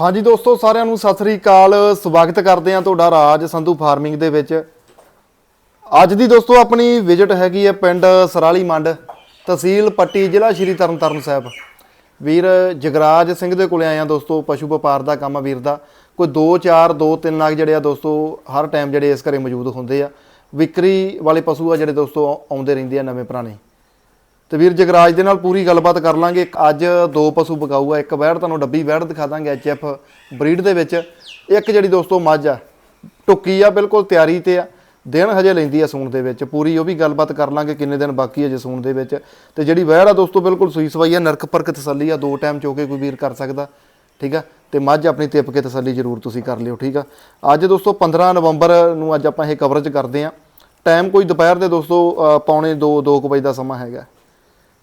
ਹਾਂਜੀ ਦੋਸਤੋ, ਸਾਰਿਆਂ ਨੂੰ ਸਤਿ ਸ੍ਰੀ ਅਕਾਲ। ਸਵਾਗਤ ਕਰਦੇ ਹਾਂ ਤੁਹਾਡਾ ਰਾਜ ਸੰਧੂ ਫਾਰਮਿੰਗ ਦੇ ਵਿੱਚ। ਅੱਜ ਦੀ ਦੋਸਤੋ, ਆਪਣੀ ਵਿਜ਼ਿਟ ਹੈਗੀ ਹੈ ਪਿੰਡ ਸਰਾਲੀ ਮੰਡ, ਤਹਿਸੀਲ ਪੱਟੀ, ਜ਼ਿਲ੍ਹਾ ਸ਼੍ਰੀ ਤਰਨਤਾਰਨ ਸਾਹਿਬ। ਵੀਰ ਜਗਰਾਜ ਸਿੰਘ ਦੇ ਕੋਲੇ ਆਏ ਆ ਦੋਸਤੋ, ਪਸ਼ੂ ਵਪਾਰ ਦਾ ਕੰਮ ਆ ਵੀਰ ਦਾ। ਕੋਈ 2 4 2 3 ਲੱਖ ਜਿਹੜੇ ਆ ਦੋਸਤੋ, ਹਰ ਟਾਈਮ ਜਿਹੜੇ ਇਸ ਘਰੇ ਮੌਜੂਦ ਹੁੰਦੇ ਆ। ਵਿਕਰੀ ਵਾਲੇ ਪਸ਼ੂ ਆ ਜਿਹੜੇ ਦੋਸਤੋ, ਆਉਂਦੇ ਰਹਿੰਦੇ ਆ ਨਵੇਂ ਪੁਰਾਣੇ। ਤੇ ਵੀਰ ਜਗਰਾਜ ਦੇ ਨਾਲ ਪੂਰੀ ਗੱਲਬਾਤ ਕਰ ਲਾਂਗੇ। ਅੱਜ ਦੋ ਪਸ਼ੂ ਬਕਾਊ ਆ ਇੱਕ ਵੈੜ ਤੁਹਾਨੂੰ ਡੱਬੀ ਵੈੜ ਦਿਖਾ ਦਾਂਗੇ ਐਚਐਫ ਬਰੀਡ ਦੇ ਵਿੱਚ। ਇੱਕ ਜਿਹੜੀ ਦੋਸਤੋ ਮੱਝ ਆ ਟੁੱਕੀ ਆ ਬਿਲਕੁਲ ਤਿਆਰੀ ਤੇ ਆ। ਦਿਨ ਹਜੇ ਲੈਂਦੀ ਆ ਸੂਣ ਦੇ ਵਿੱਚ। ਪੂਰੀ ਉਹ ਵੀ ਗੱਲਬਾਤ ਕਰ ਲਾਂਗੇ ਕਿੰਨੇ ਦਿਨ ਬਾਕੀ ਹੈ ਜੇ ਸੂਣ ਦੇ ਵਿੱਚ। ਤੇ ਜਿਹੜੀ ਵਹਿੜ ਆ ਦੋਸਤੋ ਬਿਲਕੁਲ ਸੂਈ ਸਵਾਈ ਆ ਨਰਕ ਪਰਕ ਤਸੱਲੀ ਆ। ਦੋ ਟਾਈਮ ਚੋਕੇ ਕੋਈ ਵੀਰ ਕਰ ਸਕਦਾ ਠੀਕ ਆ? ਤੇ ਮੱਝ ਆਪਣੀ ਤਿਪ ਕੇ ਤਸੱਲੀ ਜ਼ਰੂਰ ਤੁਸੀਂ ਕਰ ਲਿਓ ਠੀਕ ਆ? ਅੱਜ ਦੋਸਤੋ 15 ਨਵੰਬਰ ਨੂੰ ਅੱਜ ਆਪਾਂ ਇਹ ਕਵਰੇਜ ਕਰਦੇ ਆ। ਟਾਈਮ ਕੋਈ ਦੁਪਹਿਰ ਦੇ ਦੋਸਤੋ ਅ, ਪੌਣੇ 2 2 ਵਜੇ ਦਾ ਸਮਾਂ ਹੈਗਾ।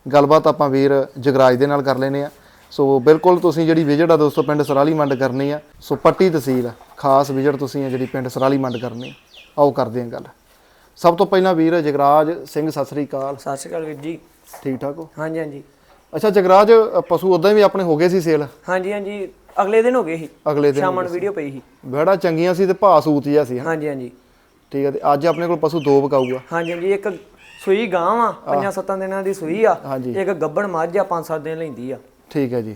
ਗੱਲਬਾਤ ਆਪਾਂ ਵੀਰ ਜਗਰਾਜ ਦੇ ਨਾਲ ਕਰ ਲੈਨੇ ਆ। ਸੋ ਬਿਲਕੁਲ ਤੁਸੀਂ ਜਿਹੜੀ ਵਿਜ਼ਿਟ ਆ ਦੋਸਤੋ ਪਿੰਡ ਸਰਾਲੀ ਮੰਡ ਕਰਨੀ ਆ। ਸੋ ਪੱਟੀ ਤਹਿਸੀਲ ਖਾਸ ਵਿਜ਼ਿਟ ਤੁਸੀਂ ਆ ਜਿਹੜੀ ਪਿੰਡ ਸਰਾਲੀ ਮੰਡ ਕਰਨੀ। ਆਓ ਕਰਦੇ ਆ ਗੱਲ। ਸਭ ਤੋਂ ਪਹਿਲਾਂ ਵੀਰ ਜਗਰਾਜ ਸਿੰਘ ਸਤਿ ਸ੍ਰੀ ਅਕਾਲ। ਸਤਿ ਸ਼੍ਰੀ ਅਕਾਲ ਵੀਰ ਜੀ। ਠੀਕ ਠਾਕ ਹੋ? ਹਾਂਜੀ ਹਾਂਜੀ। ਅੱਛਾ ਜਗਰਾਜ ਪਸ਼ੂ ਉਦਾਂ ਵੀ ਆਪਣੇ ਹੋ ਗਏ ਸੀ ਸੇਲ? ਹਾਂਜੀ ਹਾਂਜੀ। ਅਗਲੇ ਦਿਨ ਹੋ ਗਏ ਸੀ। ਅਗਲੇ ਦਿਨ ਸ਼ਾਮਾਂ ਨੂੰ ਵੀਡੀਓ ਪਈ ਸੀ। ਬੜਾ ਚੰਗੀਆਂ ਸੀ ਤੇ ਭਾਅ ਸੂਤ ਜਿਹਾ ਸੀ? ਹਾਂਜੀ ਹਾਂਜੀ। ਠੀਕ ਹੈ ਤੇ ਅੱਜ ਆਪਣੇ ਕੋਲ ਪਸ਼ੂ ਦੋ ਵਿਕਾਊਗਾ। ਹਾਂਜੀ ਹਾਂਜੀ। ਇੱਕ ਸੂਈ ਗਾਂ ਆ ਪੰਜਾਂ ਸੱਤਾਂ ਦਿਨਾਂ ਦੀ ਸੂਈ ਆ। ਹਾਂਜੀ। ਇੱਕ ਗੱਬਣ ਮੱਝ ਆ ਪੰਜ ਸੱਤ ਦਿਨ ਲੈਂਦੀ ਆ। ਠੀਕ ਹੈ ਜੀ।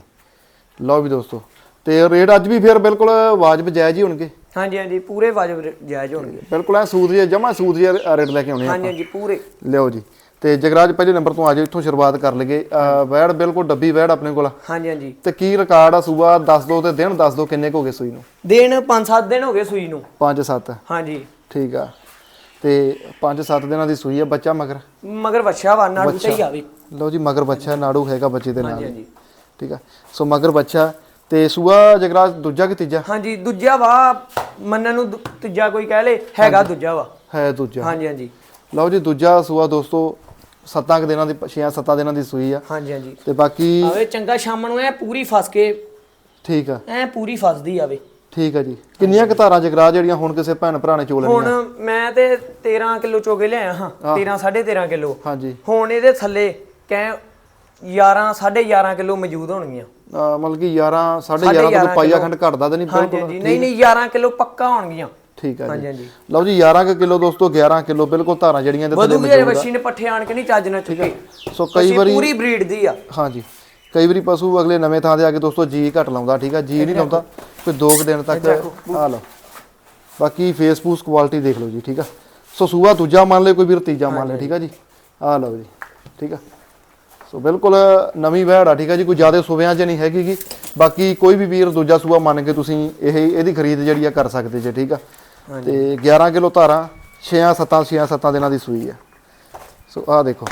ਲਓ ਵੀ ਦੋਸਤੋ ਤੇ ਰੇਟ ਅੱਜ ਵੀ ਫਿਰ ਬਿਲਕੁਲ ਵਾਜਬ ਜਾਇਜ਼ ਹੀ ਹੋਣਗੇ। ਹਾਂਜੀ ਹਾਂਜੀ ਪੂਰੇ ਵਾਜਬ ਰ- ਜਾਇਜ਼ ਹੋਣਗੇ। ਬਿਲਕੁਲ ਐ ਸੂਤ ਜਿਹਾ ਜਮਾ ਸੂਤ ਜਿਹਾ ਰੇਟ ਲੈ ਕੇ ਆਉਣੇ ਆ ਹਾਂਜੀ ਹਾਂਜੀ ਪੂਰੇ। ਲਿਓ ਜੀ। ਤੇ ਜਗਰਾਜ ਪਹਿਲੇ ਨੰਬਰ ਤੋਂ ਆ ਜਾਓ ਇੱਥੋਂ ਸ਼ੁਰੂਆਤ ਕਰ ਲਈਏ। ਅਹ ਵੈੜ ਬਿਲਕੁਲ ਡੱਬੀ ਵੈੜ ਆਪਣੇ ਕੋਲ ਹਾਂਜੀ ਹਾਂਜੀ। ਤੇ ਕੀ ਰਿਕਾਰਡ ਆ ਸੂਆ? ਦੱਸ ਦੋ ਤੇ ਦਿਨ ਦੱਸ ਦੋ ਕਿੰਨੇ ਕੁ ਹੋ ਗਏ ਸੂਈ ਨੂੰ? ਦਿਨ ਪੰਜ ਸੱਤ ਦਿਨ ਹੋ ਗਏ ਸੂਈ ਨੂੰ। 5-7 ਹਾਂਜੀ। ਠੀਕ ਆ। ਤੇ 5-7 ਦਿਨਾਂ ਦੀ ਸੂਈ ਆ ਬੱਚਾ ਮਗਰ? ਮਗਰ ਵੱਛਾ ਵਾ ਨਾੜੂ ਤੇ ਹੀ ਆਵੇ ਲਓ ਜੀ ਮਗਰ ਬੱਚਾ ਨਾੜੂ ਹੈਗਾ ਬੱਚੇ ਦੇ ਨਾਲ ਹਾਂਜੀ ਠੀਕ ਆ। ਸੋ ਮਗਰ ਬੱਚਾ ਤੇ ਸੂਆ ਜਗਰਾਜ ਦੂਜਾ ਕਿ ਤੀਜਾ? ਹਾਂਜੀ ਦੂਜਾ ਵਾ ਮੰਨਣ ਨੂੰ ਦੂ- ਤੀਜਾ ਕੋਈ ਕਹਿ ਲੇ ਹੈਗਾ ਦੂਜਾ ਵਾ। ਹੈ ਦੂਜਾ। ਹਾਂਜੀ ਹਾਂਜੀ। ਲਓ ਜੀ ਦੂਜਾ ਸੂਆ ਦੋਸਤੋ 7 ਦਿਨਾਂ ਦੀ 6-7 ਦਿਨਾਂ ਦੀ ਸੂਈ ਆ। ਹਾਂਜੀ ਹਾਂਜੀ। ਤੇ ਬਾਕੀ ਆਵੇ ਚੰਗਾ ਸ਼ਾਮ ਨੂੰ ਐ ਪੂਰੀ ਫਸ ਕੇ ਠੀਕ ਆ। ਐ ਪੂਰੀ ਫਸਦੀ ਆਵੇ। ਠੀਕ ਆ ਜੀ। ਕਿੰਨੀਆਂ ਕਤਾਰਾਂ ਜਗਰਾਜ ਜਿਹੜੀਆਂ ਹੁਣ ਕਿਸੇ ਭੈਣ ਭਰਾ ਨੇ ਚੋ ਲੈਣੀਆਂ? ਹੁਣ ਮੈਂ ਤੇ 13 ਕਿਲੋ ਚੋਗੇ ਲਿਆਇਆ ਹਾਂ। 13 13.5 ਕਿਲੋ। ਹਾਂਜੀ। ਹੁਣ ਇਹਦੇ ਥੱਲੇ ਕਹਿ 11 11.5 ਕਿਲੋ ਮੌਜੂਦ ਹੋਣਗੀਆਂ। ਮਤਲਬ ਕਿ 11 11.5 ਤੋਂ ਪਾਈਆ ਖੰਡ ਘਟਦਾ ਤਾਂ ਨਹੀਂ ਬਿਲਕੁਲ। ਹਾਂਜੀ। ਨਹੀਂ ਨਹੀਂ 11 ਕਿਲੋ ਪੱਕਾ ਹੋਣਗੀਆਂ। ਠੀਕ ਆ ਹਾਂਜੀ ਜੀ ਲਓ ਜੀ 11 ਕੁ ਕਿਲੋ ਦੋਸਤੋ 11 ਕਿਲੋ ਬਿਲਕੁਲ ਧਾਰਾਂ ਜਿਹੜੀਆਂ ਇਹਦੇ ਥੱਲੇ ਵਧੂ ਵੀ ਵਸ਼ੀ ਨੇ ਪੱਠੇ ਆਣ ਕੇ ਨਹੀਂ ਚੱਜ ਨਾਲ ਚੁੱਕੇ। ਸੋ ਕਈ ਵਾਰੀ ਪੂਰੀ ਬਰੀਡ ਦੀ ਆ। ਹਾਂਜੀ। ਕਈ ਵਾਰੀ ਪਸ਼ੂ ਅਗਲੇ ਨਵੇਂ ਥਾਂ ਤੇ ਆ ਕੇ ਦੋਸਤੋ ਜੀ ਘਟ ਲਾਉਂਦਾ ਠੀਕ ਆ? ਜੀ ਨਹੀਂ ਲਾਉਂਦਾ ਕੋਈ ਦੋ ਕੁ ਦਿਨ ਤੱਕ ਆ ਲਓ। ਬਾਕੀ ਫੇਸਬੁੱਕ ਕੁਆਲਿਟੀ ਦੇਖ ਲਓ ਜੀ ਠੀਕ ਆ? ਸੋ ਸੂਆ ਦੂਜਾ ਮੰਨ ਲਿਓ ਕੋਈ ਵੀਰ ਤੀਜਾ ਮੰਨ ਲਿਓ ਠੀਕ ਆ ਜੀ? ਆ ਲਓ ਜੀ ਠੀਕ ਆ? ਸੋ ਬਿਲਕੁਲ ਨਵੀਂ ਵਹਿੜ ਆ ਠੀਕ ਆ ਜੀ? ਕੋਈ ਜ਼ਿਆਦਾ ਸੂਬਿਆਂ 'ਚ ਨਹੀਂ ਹੈਗੀ ਗੀ। ਬਾਕੀ ਕੋਈ ਵੀ ਵੀਰ ਦੂਜਾ ਸੂਆ ਮੰਨ ਕੇ ਤੁਸੀਂ ਇਹ ਇਹਦੀ ਖਰੀਦ ਜਿਹੜੀ ਆ ਕਰ ਸਕਦੇ ਜੇ ਠੀਕ ਆ? ਤੇ 11 ਕਿਲੋ ਧਾਰਾਂ 6 7 6 7 ਦਿਨਾਂ ਦੀ ਸੂਈ ਆ। ਸੋ ਆਹ ਦੇਖੋ।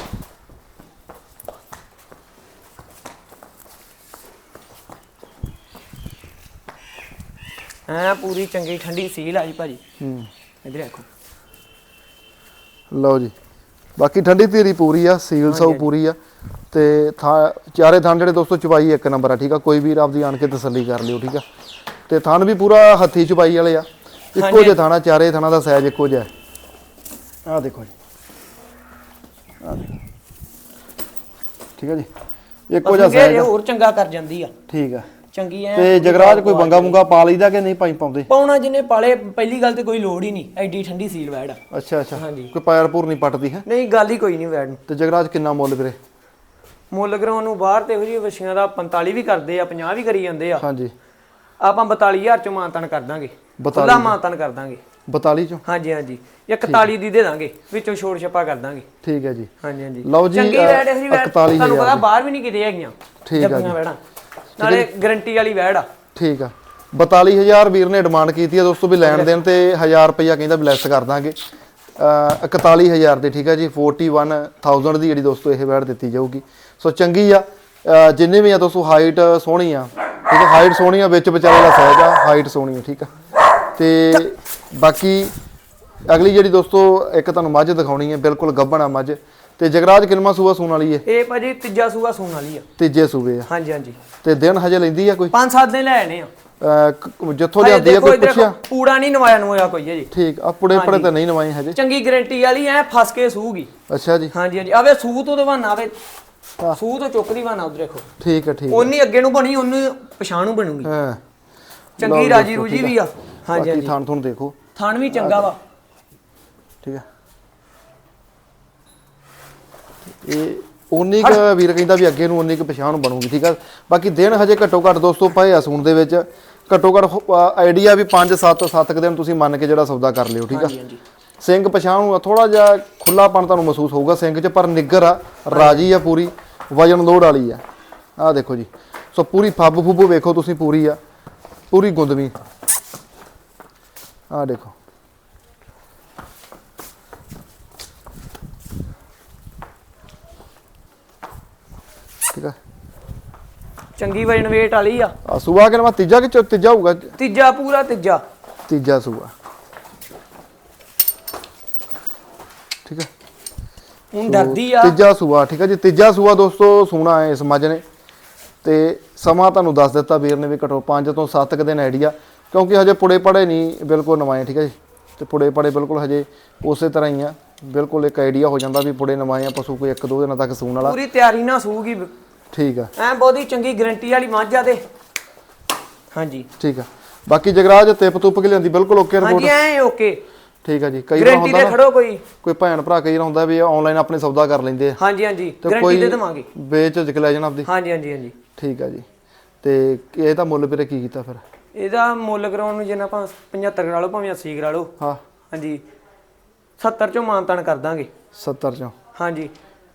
ਐ ਪੂਰੀ ਚੰਗੀ ਠੰਡੀ ਸੀਲ ਆਈ ਭਾਜੀ। ਹੂੰ। ਇਧਰ ਦੇਖੋ। ਲਓ ਜੀ। ਬਾਕੀ ਠੰਡੀ ਧੀਰੀ ਪੂਰੀ ਆ ਸੀਲ ਸੌ ਪੂਰੀ ਆ। ਤੇ ਥਾਂ ਚਾਰੇ ਥਾਂ ਜਿਹੜੇ ਦੋਸਤੋ ਚੁਬਾਈ ਇੱਕ ਨੰਬਰ ਆ ਠੀਕ ਆ? ਕੋਈ ਵੀਰ ਆਪਦੀ ਆਣ ਕੇ ਤਸੱਲੀ ਕਰ ਲਿਓ ਠੀਕ ਆ? ਤੇ ਥਣ ਵੀ ਪੂਰਾ ਹੱਥੀ ਚੁਬਾਈ ਵਾਲੇ ਆ। ਇੱਕੋ ਜਿਹਾ ਥਾਣਾ ਚਾਰੇ ਥਾਣਾ ਦਾ ਸਾਈਜ਼ ਇੱਕੋ ਜਿਹਾ ਆ ਦੇਖੋ ਜੀ। ਆਹ ਦੇਖੋ। ਠੀਕ ਆ ਜੀ? ਇੱਕੋ ਜਿਹਾ ਸਾਈਜ਼ ਹੋਰ ਚੰਗਾ ਕਰ ਜਾਂਦੀ ਆ। ਠੀਕ ਆ। ਚੰਗੀ ਐ ਤੇ ਜਗਰਾਜ ਕੋਈ ਬੰਗਾ ਮੁੰਗਾ ਪਾ ਲਈਦਾ ਕਿ ਨਹੀਂ ਪਾਈ ਪਾਉਂਦੇ? ਪਾਉਣਾ ਜਿਹਨੇ ਪਾਲੇ ਪਹਿਲੀ ਗੱਲ ਤੇ ਕੋਈ ਲੋੜ ਹੀ ਨਹੀਂ ਐਡੀ ਠੰਡੀ ਸੀਲ ਵੈੜ ਅੱਛਾ ਅੱਛਾ। ਹਾਂਜੀ। ਕੋਈ ਪੈਰ ਪੂਰ ਨਹੀਂ ਪੱਟਦੀ ਹੈ? ਨਹੀਂ ਗੱਲ ਹੀ ਕੋਈ ਨਹੀਂ ਵੈੜ ਨੂੰ। ਤੇ ਜਗਰਾਜ ਕਿੰਨਾ ਮੁੱਲ ਵੀਰੇ? ਮੁੱਲ ਕਰਾਉਣ ਨੂੰ ਬਾਹਰ ਤੇ ਇਹੋ ਜਿਹੀ ਵਛੀਆਂ ਦਾ 45 ਵੀ ਕਰਦੇ ਆ 50 ਵੀ ਕਰੀ ਜਾਂਦੇ ਆ। ਹਾਂਜੀ। ਆਪਾਂ 42000 ਚ ਮਾਨਤਨ ਕਰ ਦਾਂਗੇ। 42 ਖੁੱਲਾ ਮਾਨਤਨ ਕਰ ਦਾਂਗੇ। 42 ਚੋਂ? ਹਾਂਜੀ ਹਾਂਜੀ। 41 ਦੀ ਦੇ ਦਾਂਗੇ ਵਿੱਚੋਂ ਛੋੜ ਛਪਾ ਕਰ ਦਾਂਗੇ। ਠੀਕ ਹੈ ਜੀ। ਹਾਂਜੀ ਹਾਂਜੀ। ਲਓ ਜੀ, ਚੰਗੀ ਜਿਹੀ ਵੈੜ। 41,000 ਤੁਹਾਨੂੰ ਪਤਾ ਬਾਹਰ ਵੀ ਨਹੀਂ ਕਿਤੇ ਹੈਗੀਆਂ ਠੀਕ ਜੱਫੀਆਂ ਵੈੜਾਂ। ਨਾਲੇ ਗਾਰੰਟੀ ਵਾਲੀ ਵੈੜ ਆ। ਠੀਕ ਆ। 42000 ਵੀਰ ਨੇ ਡਿਮਾਂਡ ਕੀਤੀ ਹੈ ਦੋਸਤੋ ਵੀ ਲੈਣ ਦੇਣ ਤੇ 1000 ਰੁਪਇਆ ਕਹਿੰਦਾ ਵੀ ਲੈਸ ਕਰ ਦਾਂਗੇ। ਅ 41000 ਦੇ ਠੀਕ ਆ ਜੀ। 41000 ਦੀ ਜਿਹੜੀ ਦੋਸਤੋ ਇਹ ਵੈੜ ਦਿੱਤੀ ਜਾਊਗੀ। ਸੋ ਚੰਗੀ ਆ। ਜਿੰਨੇ ਵੀ ਆ ਦੋਸਤੋ ਹਾਈਟ ਸੋਹਣੀ ਆ ਠੀਕ ਆ। ਹਾਈਟ ਸੋਹਣੀ ਆ ਵਿੱਚ ਵਿਚਾਲੇ ਦਾ ਸਾਈਜ਼ ਆ ਹਾਈਟ ਸੋਹਣੀ ਆ ਠੀਕ ਆ। ਤੇ ਬਾਕੀ ਅਗਲੀ ਜਿਹੜੀ ਦੋਸਤੋ ਇੱਕ ਤੁਹਾਨੂੰ ਮੱਝ ਦਿਖਾਉਣੀ ਹੈ ਬਿਲਕੁਲ ਗੱਭਣ ਆ ਮੱਝ। ਤੇ ਜਗਰਾਜ ਕਿਨਮਾ ਸੂਆ ਸੂਣ ਵਾਲੀ ਹੈ? ਇਹ ਭਾਜੀ ਤੀਜਾ ਸੂਆ ਸੂਣ ਵਾਲੀ ਆ। ਤੀਜੇ ਸੂਬੇ ਆ। ਹਾਂਜੀ ਹਾਂਜੀ। ਤੇ ਦਿਨ ਹਜੇ ਲੈਂਦੀ ਆ ਕੋਈ? ਪੰਜ ਸੱਤ ਦਿਨ ਲੈ ਆਣੇ ਆ। ਅਹ ਕ- ਜਿੱਥੋਂ ਲਿਆਂਦੀ ਆ ਕੋਈ ਪੁੱਛਿਆ? ਪੂੜਾ ਨਹੀਂ ਨਵਾਇਆ ਨਵਾਇਆ ਕੋਈ ਹੈ ਜੀ। ਠੀਕ ਆ ਪੁੜੇ ਪੜੇ ਤਾਂ ਨਹੀਂ ਨਵਾਏ ਹਜੇ। ਚੰਗੀ ਗਾਰੰਟੀ ਵਾਲੀ ਐ ਫਸ ਕੇ ਸੂਗੀ। ਅੱਛਾ ਜੀ। ਹਾਂਜੀ ਹਾਂਜੀ। ਆਵੇ ਸੂ ਤੋਂ ਦਵਾਨਾ ਆਵੇ। ਹਾਂ। ਸੂ ਤੋਂ ਚੁੱਕਦੀ ਵਾਨਾ ਉਧਰ ਦੇਖੋ। ਠੀਕ ਆ ਠੀਕ ਉਨੀ ਅੱਗੇ ਨੂੰ ਬਣੀ ਉਹਨੂੰ ਪਛਾਣ ਨੂੰ ਬਣੂਗੀ। ਹਾਂ। ਚੰਗੀ ਰਾਜੀ ਰੂਜੀ ਵੀ ਆ। ਹਾਂਜੀ ਬਾਕੀ ਹਾਂਜੀ। ਥਾਣ ਤੁਹਾਨੂੰ ਦੇਖੋ। ਥਣ ਵੀ ਚੰਗਾ ਵਾ। ਠੀਕ ਹੈ ਇਹ ਉਨੀ ਕੁ ਵੀਰ ਕਹਿੰਦਾ ਵੀ ਅੱਗੇ ਨੂੰ ਉਨੀ ਕੁ ਪਛਾਣ ਬਣੂਗੀ ਠੀਕ ਹੈ ਬਾਕੀ ਦਿਨ ਹਜੇ ਘੱਟੋ ਘੱਟ ਦੋਸਤੋ ਪਏ ਆ ਸੂਣ ਦੇ ਵਿੱਚ। ਘੱਟੋ ਘੱਟ ਆਈਡੀਆ ਵੀ 5 7 7 ਕੁ ਦਿਨ ਤੁਸੀਂ ਮੰਨ ਕੇ ਜਿਹੜਾ ਸੌਦਾ ਕਰ ਲਿਓ ਠੀਕ ਆ? ਸਿੰਘ ਪਛਾਣ ਨੂੰ ਥੋੜਾ ਜਿਹਾ ਖੁੱਲਾਪਣ ਤੁਹਾਨੂੰ ਮਹਿਸੂਸ ਹੋਊਗਾ ਸਿੰਘ 'ਚ ਪਰ ਨਿੱਗਰ ਆ ਰਾਜੀ ਆ ਪੂਰੀ ਵਜਨ ਲੋਡ ਵਾਲੀ ਆ। ਆਹ ਦੇਖੋ ਜੀ ਸੋ ਪੂਰੀ ਫੱਬ ਫੁੱਬੂ ਵੇਖੋ ਤੁਸੀਂ ਪੂਰੀ ਆ ਪੂਰੀ ਗੁੰਦਵੀ। ਆਹ ਦੇਖੋ। ਠੀਕ ਆ ਚੰਗੀ ਵਜਨ weight ਵਾਲੀ ਆ। ਆ ਸੂਆ ਕਿਨਵਾ ਤੀਜਾ ਕਿ ਚੌ- ਤੀਜਾ ਹੋਊਗਾ? ਤੀਜਾ ਪੂਰਾ ਤੀਜਾ। ਤੀਜਾ ਸੂਆ। ਠੀਕ ਹੈ ਹੁਣ ਡਰਦੀ ਆ। ਤੀਜਾ ਸੂਆ ਠੀਕ ਹੈ ਜੀ। ਤੀਜਾ ਸੂਆ ਦੋਸਤੋ ਸੂਣਾ ਹੈ ਇਸ ਮੱਝ ਨੇ। ਤੇ ਸਮਾਂ ਤੁਹਾਨੂੰ ਦੱਸ ਦਿੱਤਾ ਵੀਰ ਨੇ ਵੀ ਘਟੋ 5 ਤੋਂ 7 ਕੁ ਦਿਨ ਆਈਡੀਆ ਕਿਉਂਕਿ ਹਜੇ ਪੁੜੇ ਪੜੇ ਨਹੀਂ ਬਿਲਕੁਲ ਨਵਾਏ ਠੀਕ ਹੈ ਜੀ। ਤੇ ਪੁੜੇ ਪੜੇ ਬਿਲਕੁਲ ਹਜੇ ਉਸੇ ਤਰ੍ਹਾਂ ਹੀ ਆ। ਬਿਲਕੁਲ ਇੱਕ ਆਈਡੀਆ ਹੋ ਜਾਂਦਾ ਵੀ ਪੁੜੇ ਨਵਾਏ ਆ ਪਸ਼ੂ ਕੋਈ ਇੱਕ ਦੋ ਦਿਨਾਂ ਤੱਕ ਸੂਣ ਵਾਲਾ। ਪੂਰੀ ਤਿਆਰੀ ਨਾਲ ਸੂਗੀ ਠੀਕ ਆ। ਐ ਬਹੁਤੀ ਚੰਗੀ ਗਰੰਟੀ ਵਾਲੀ ਮੱਝ ਆ ਤੇ। ਹਾਂਜੀ। ਠੀਕ ਆ। ਬਾਕੀ ਜਗਰਾਜ ਤਿਪ ਤੁਪ ਕੇ ਲਿਆਂਦੀ ਬਿਲਕੁਲ ਓਕੇ ਰਿਪੋਰਟ ਹਾਂਜੀ ਐ ਓਕੇ ਠੀਕ ਆ ਜੀ ਕਈ ਵਾਰ ਗਰੰਟੀ ਹੁੰਦਾ ਤੇ ਖੜੋ ਕੋਈ। ਕੋਈ ਭੈਣ ਭਰਾ ਕਈ ਵਾਰ ਹੁੰਦਾ ਵੀ ਆਨਲਾਈਨ ਆਪਣੇ ਸੌਦਾ ਕਰ ਲੈਂਦੇ ਆ। ਹਾਂਜੀ ਹਾਂਜੀ ਤੇ ਗਰੰਟੀ ਕੋਈ ਦੇ ਦੇਵਾਂਗੇ। ਵੇਚ ਜਿਕ ਲੈ ਜਾਣਾ ਆਪਦੀ। ਹਾਂਜੀ ਹਾਂਜੀ ਹਾਂਜੀ। ਠੀਕ ਆ ਜੀ। ਤੇ ਇਹ ਤਾਂ ਮੁੱਲ ਵੀਰੇ ਕੀ ਕੀਤਾ ਫਿਰ? ਇਹਦਾ ਮੁੱਲ ਕਰਾਉਣ ਨੂੰ ਜਿੰਨਾ ਆਪਾਂ 75 ਕਰਾ ਲਓ ਭਾਵੇਂ 80 ਕਰਾ ਲਓ। ਹਾਂ। ਹਾਂਜੀ। 70 ਚੋਂ ਮਾਨਤਾਨ ਕਰ ਦਾਂਗੇ। 70 ਚੋਂ। ਹਾਂਜੀ।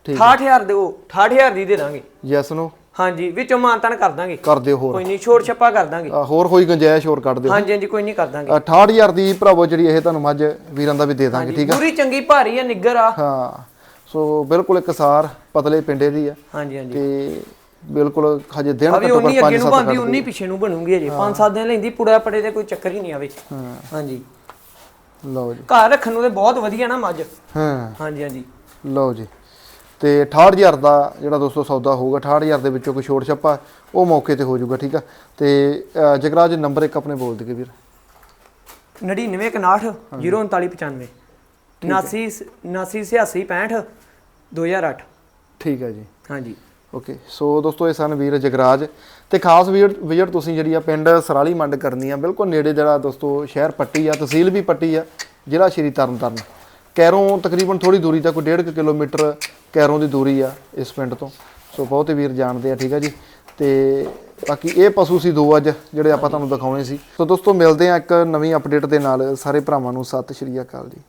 ਠੀਕ 68000 ਦਿਓ 68000 ਦੀ ਦੇ ਦਾਂਗੇ। ਯੈਸ ਨੂੰ ਹਾਂਜੀ ਵਿੱਚੋਂ ਮਾਨਤਾਨ ਕਰ ਦਾਂਗੇ। ਕਰ ਦਿਓ ਹੋਰ। ਕੋਈ ਨਹੀਂ ਛੋੜ ਛੱਪਾ ਕਰ ਦਾਂਗੇ। ਹੋਰ ਕੋਈ ਗੁੰਜਾਇਸ਼ ਹੋਰ ਕੱਢ ਦਿਓ। ਹਾਂਜੀ ਹਾਂਜੀ ਕੋਈ ਨਹੀਂ ਕਰ ਦਾਂਗੇ। 68000 ਦੀ ਭਰਾਵੋ ਜਿਹੜੀ ਇਹ ਤੁਹਾਨੂੰ ਮੱਝ ਵੀਰਾਂ ਦਾ ਵੀ ਦੇ ਦਾਂਗੇ ਠੀਕ ਆ ਪੂਰੀ ਚੰਗੀ ਭਾਰੀ ਆ ਨਿੱਗਰ ਆ। ਹਾਂ ਸੋ ਬਿਲਕੁਲ ਇੱਕ ਸਾਰ ਪਤਲੇ ਪਿੰਡੇ ਦੀ ਆ। ਹਾਂਜੀ ਹਾਂਜੀ। ਤੇ ਬਿਲਕੁਲ ਹਜੇ ਦਿਨ ਅਭੀ ਘੱਟੋ ਉਨੀ ਘੱਟ ਅੱਗੇ 5 ਨੂੰ 7 ਬੰਦੀ ਉਨੀ ਪਿੱਛੇ ਨੂੰ ਬਣੂਗੀ ਅਜੇ 5-7 ਦਿਨ ਲੈਂਦੀ ਪੁੜਾ ਪੜੇ ਤੇ ਕੋਈ ਚੱਕਰ ਹੀ ਨਹੀਂ ਆਵੇ। ਹਾਂਜੀ। ਲਓ ਜੀ। ਘਰ ਰੱਖਣ ਨੂੰ ਤੇ ਬਹੁਤ ਵਧੀਆ ਨਾ ਮੱਝ। ਹਾਂ। ਹਾਂਜੀ ਹਾਂਜੀ। ਲਓ ਜੀ। ਤੇ 68000 ਦਾ ਜਿਹੜਾ ਦੋਸਤੋ ਸੌਦਾ ਹੋਊਗਾ 68000 ਦੇ ਵਿੱਚੋਂ ਕੋਈ ਛੋੜ ਛੱਪਾ ਉਹ ਮੌਕੇ ਤੇ ਹੋ ਜਾਊਗਾ ਠੀਕ ਆ? ਤੇ ਜਗਰਾਜ ਨੰਬਰ ਇੱਕ ਆਪਣੇ ਬੋਲ ਦਈਏ ਵੀਰ। 99 61 03995 79 79 86 65 2008 ਠੀਕ ਹੈ ਜੀ। ਹਾਂਜੀ। ਓਕੇ ਸੋ ਦੋਸਤੋ ਇਹ ਸਨ ਵੀਰ ਜਗਰਾਜ। ਤੇ ਖਾਸ ਵੀਰ ਵਿਜ਼ਿਟ ਤੁਸੀਂ ਜਿਹੜੀ ਆ ਪਿੰਡ ਸਰਾਲੀ ਮੰਡ ਕਰਨੀ ਆ ਬਿਲਕੁਲ ਨੇੜੇ ਜਿਹੜਾ ਦੋਸਤੋ ਸ਼ਹਿਰ ਪੱਟੀ ਆ ਤਹਿਸੀਲ ਵੀ ਪੱਟੀ ਆ ਜ਼ਿਲ੍ਹਾ ਸ਼੍ਰੀ ਤਰਨਤਾਰਨ। ਕੈਰੋਂ ਤਕਰੀਬਨ ਥੋੜੀ ਦੂਰੀ ਤੱਕ ਕੋਈ 1.5 ਕਿਲੋਮੀਟਰ ਕੈਰੋਂ ਦੀ ਦੂਰੀ ਆ ਇਸ ਪਿੰਡ ਤੋਂ। ਸੋ ਬਹੁਤ ਹੀ ਵੀਰ ਜਾਣਦੇ ਆ, ਠੀਕ ਆ ਜੀ? ਤੇ ਬਾਕੀ ਇਹ ਪਸ਼ੂ ਸੀ ਦੋ ਅੱਜ, ਜਿਹੜੇ ਆਪਾਂ ਤੁਹਾਨੂੰ ਦਿਖਾਉਣੇ ਸੀ। ਸੋ ਦੋਸਤੋ, ਮਿਲਦੇ ਆ ਇੱਕ ਨਵੀਂ ਅਪਡੇਟ ਦੇ ਨਾਲ। ਸਾਰੇ ਭਰਾਵਾਂ ਨੂੰ ਸਤਿ ਸ਼੍ਰੀ ਅਕਾਲ ਜੀ।